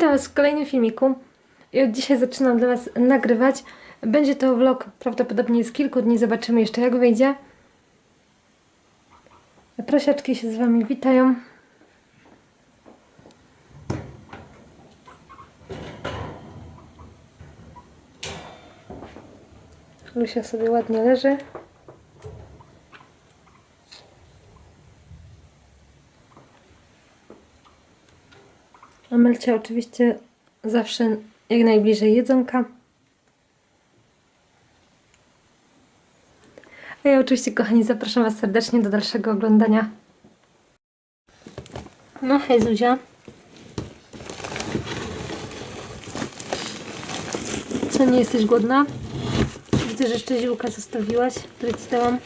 Witam Was w kolejnym filmiku. I od dzisiaj zaczynam dla Was nagrywać. Będzie to vlog prawdopodobnie z kilku dni. Zobaczymy jeszcze jak wyjdzie. Prosiaczki się z Wami witają. Lusia sobie ładnie leży. Amelcia oczywiście zawsze jak najbliżej jedzonka. A ja oczywiście, kochani, zapraszam Was serdecznie do dalszego oglądania. No hej Zuzia. Co, nie jesteś głodna? Widzę, że jeszcze ziółka zostawiłaś, które Ci dałam.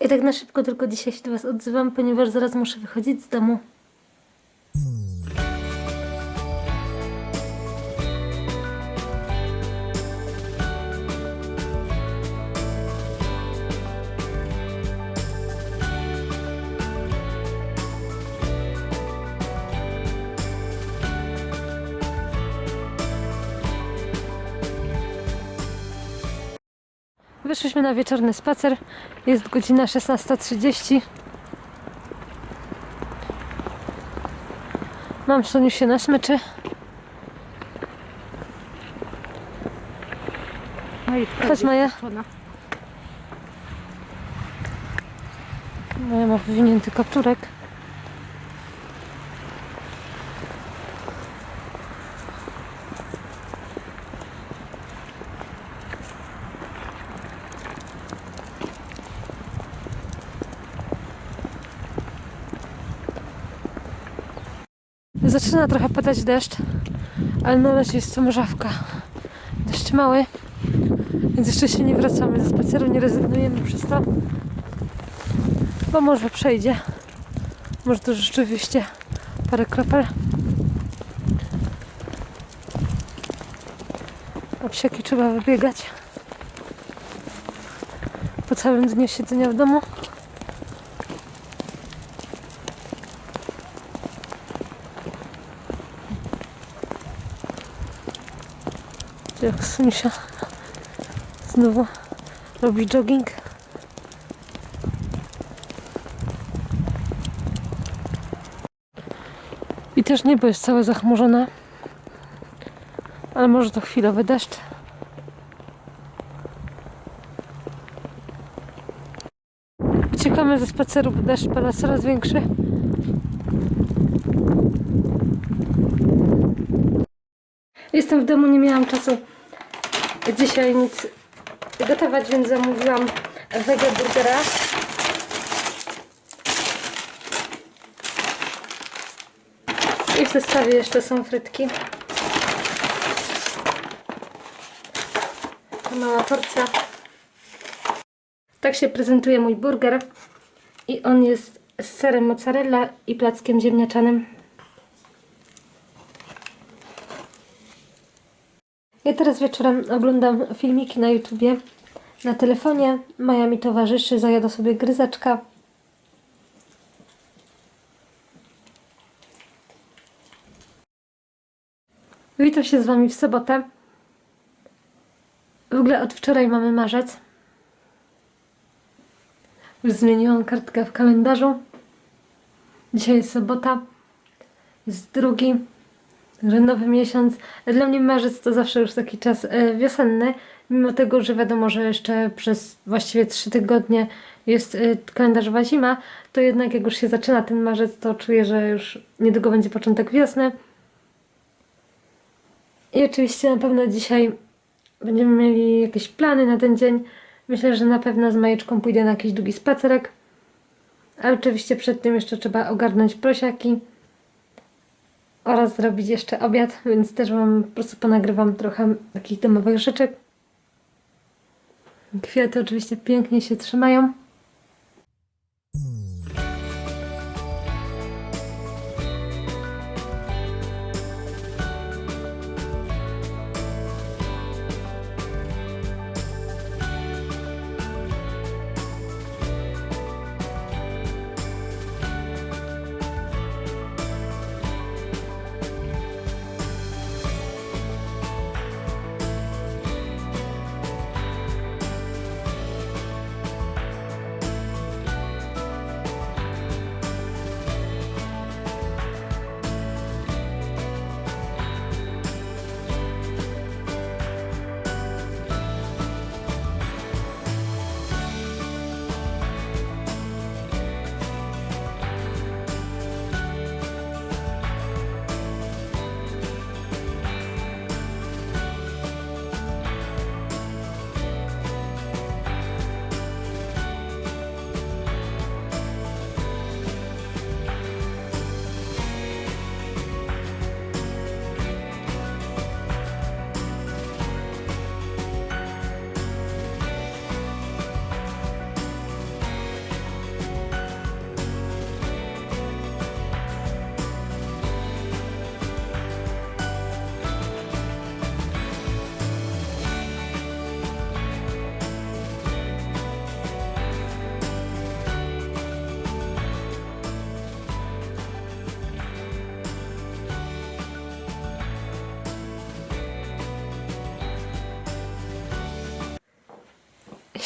I tak na szybko tylko dzisiaj się do Was odzywam, ponieważ zaraz muszę wychodzić z domu. Wyszliśmy na wieczorny spacer. Jest godzina 16.30. Mam Soniusie na smyczy. Chodź Maja. Maja ma wywinięty kapturek. Zaczyna trochę padać deszcz, ale na razie jest to mrzawka. Deszcz mały, więc jeszcze się nie wracamy ze spaceru, nie rezygnujemy przez to. Bo może przejdzie. Może to rzeczywiście parę kropel. A psiaki trzeba wybiegać. Po całym dniu siedzenia w domu. Jak Sunisia znowu robi jogging. I też niebo jest całe zachmurzone. Ale może to chwilowy deszcz. Uciekamy ze spaceru, bo deszcz pada coraz większy. Jestem w domu, nie miałam czasu dzisiaj nic gotować, więc zamówiłam wege burgera. I w zestawie jeszcze są frytki. Mała porcja. Tak się prezentuje mój burger. I on jest z serem mozzarella i plackiem ziemniaczanym. Teraz wieczorem oglądam filmiki na YouTubie, na telefonie. Maja mi towarzyszy, zajada sobie gryzaczka. Witam się z Wami w sobotę. W ogóle od wczoraj mamy marzec. Już zmieniłam kartkę w kalendarzu. Dzisiaj jest sobota. Jest drugi że nowy miesiąc. Dla mnie marzec to zawsze już taki czas e, wiosenny, mimo tego, że wiadomo, że jeszcze przez właściwie trzy tygodnie jest e, kalendarzowa zima, to jednak jak już się zaczyna ten marzec, to czuję, że już niedługo będzie początek wiosny. I oczywiście na pewno dzisiaj będziemy mieli jakieś plany na ten dzień. Myślę, że na pewno z Majeczką pójdę na jakiś długi spacerek. Ale oczywiście przed tym jeszcze trzeba ogarnąć prosiaki oraz zrobić jeszcze obiad, więc też Wam po prostu ponagrywam trochę takich domowych rzeczy. Kwiaty oczywiście pięknie się trzymają.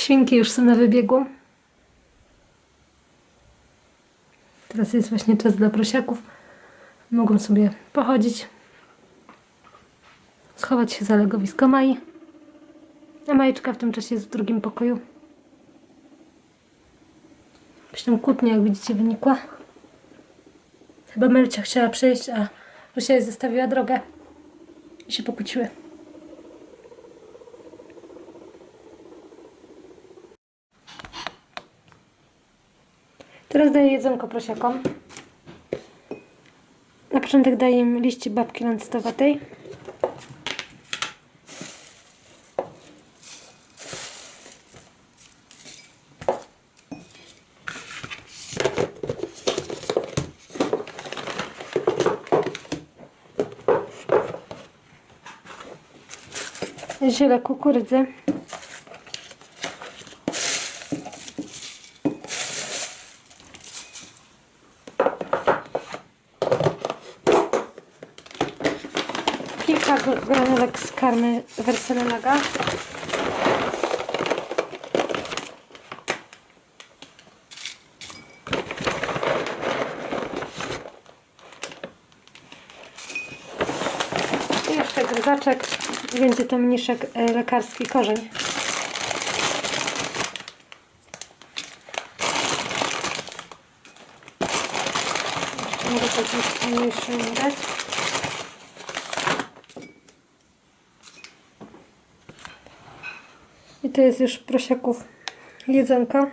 Świnki już są na wybiegu. Teraz jest właśnie czas dla prosiaków. Mogą sobie pochodzić, schować się za legowisko Mai. A Majeczka w tym czasie jest w drugim pokoju. Tam kłótnia, jak widzicie, wynikła. Chyba Melcia chciała przejść, a Rusia zostawiła drogę. I się pokłóciły. Teraz daję jedzonko prosiakom. Na początek daję im liści babki lancetowatej. Ziele kukurydzy. Karmy Verselenaga. I jeszcze gryzaczek, będzie to mniszek e, lekarski korzeń. Jeszcze mogę taki mniejszy dać. To jest już prosiaków jedzonka.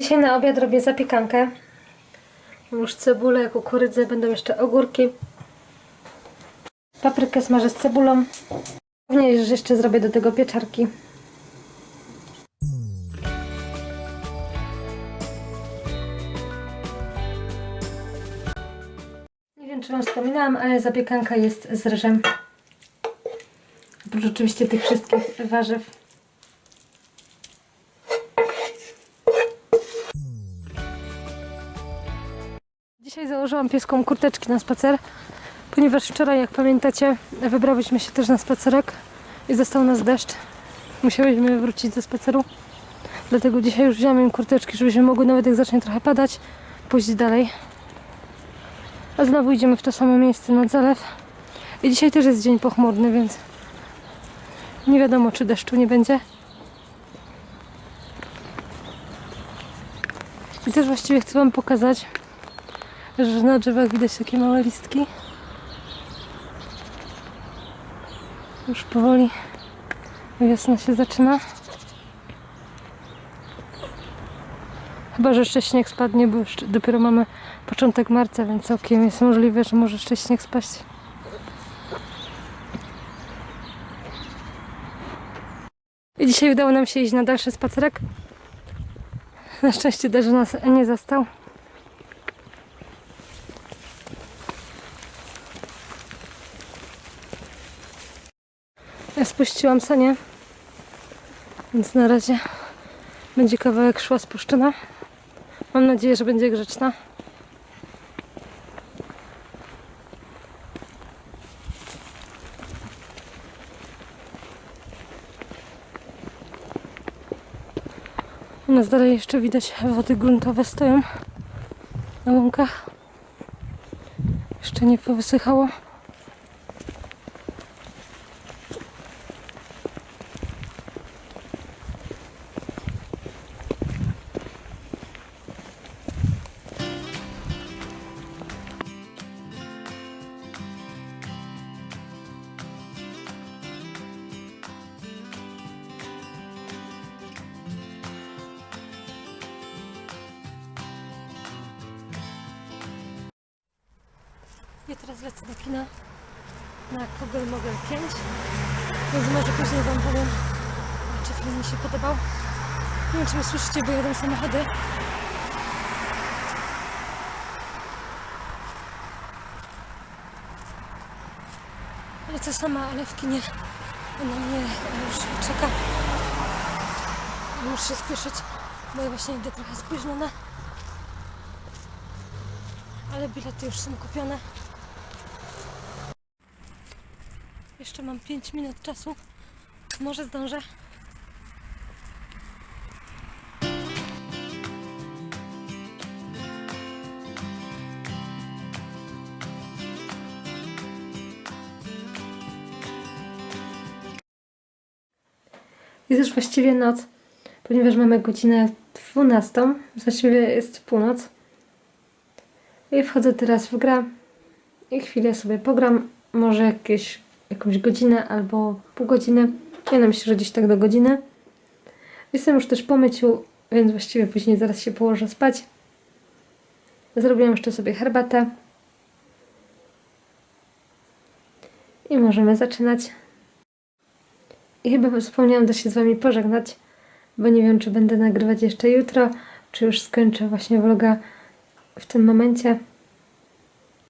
Dzisiaj na obiad robię zapiekankę. Już cebulę, kukurydzę, będą jeszcze ogórki. Paprykę smażę z cebulą. Pewnie że jeszcze zrobię do tego pieczarki. Nie wiem, czy Wam wspominałam, ale zapiekanka jest z ryżem. Oprócz oczywiście tych wszystkich warzyw. Dzisiaj założyłam pieską kurteczki na spacer, ponieważ wczoraj, jak pamiętacie, wybrałyśmy się też na spacerek i został nas deszcz. Musiałyśmy wrócić ze spaceru. Dlatego dzisiaj już wziąłem im kurteczki, żebyśmy mogły nawet jak zacznie trochę padać, pójść dalej. A znowu idziemy w to samo miejsce nad zalew. I dzisiaj też jest dzień pochmurny, więc nie wiadomo, czy deszczu nie będzie. I też właściwie chcę Wam pokazać, że na drzewach widać takie małe listki. Już powoli wiosna się zaczyna. Chyba, że jeszcze śnieg spadnie, bo dopiero mamy początek marca, więc całkiem jest możliwe, że może jeszcze śnieg spaść. I dzisiaj udało nam się iść na dalszy spacerek. Na szczęście też nas nie zastał. Spuściłam sanie, więc na razie będzie kawałek szła spuszczona. Mam nadzieję, że będzie grzeczna. U nas dalej jeszcze widać wody gruntowe stoją na łąkach. Jeszcze nie powysychało. Ja teraz lecę do kina na Kogel Mogel 5. Więc może później Wam powiem, czy film mi się podobał. Nie wiem, czy mnie słyszycie, bo jadą samochody. Lecę sama, ale w kinie na mnie już czeka. Muszę się spieszyć, bo ja właśnie idę trochę spóźniona. Ale bilety już są kupione. Jeszcze mam 5 minut czasu. Może zdążę. Jest już właściwie noc, ponieważ mamy godzinę 12. Właściwie jest północ. I wchodzę teraz w grę i chwilę sobie pogram. Może jakieś, jakąś godzinę albo pół godziny. Ja no myślę, że gdzieś tak do godziny. Jestem już też po myciu, więc właściwie później zaraz się położę spać. Zrobiłam jeszcze sobie herbatę. I możemy zaczynać. I chyba zapomniałam też się z Wami pożegnać, bo nie wiem, czy będę nagrywać jeszcze jutro, czy już skończę właśnie vloga w tym momencie.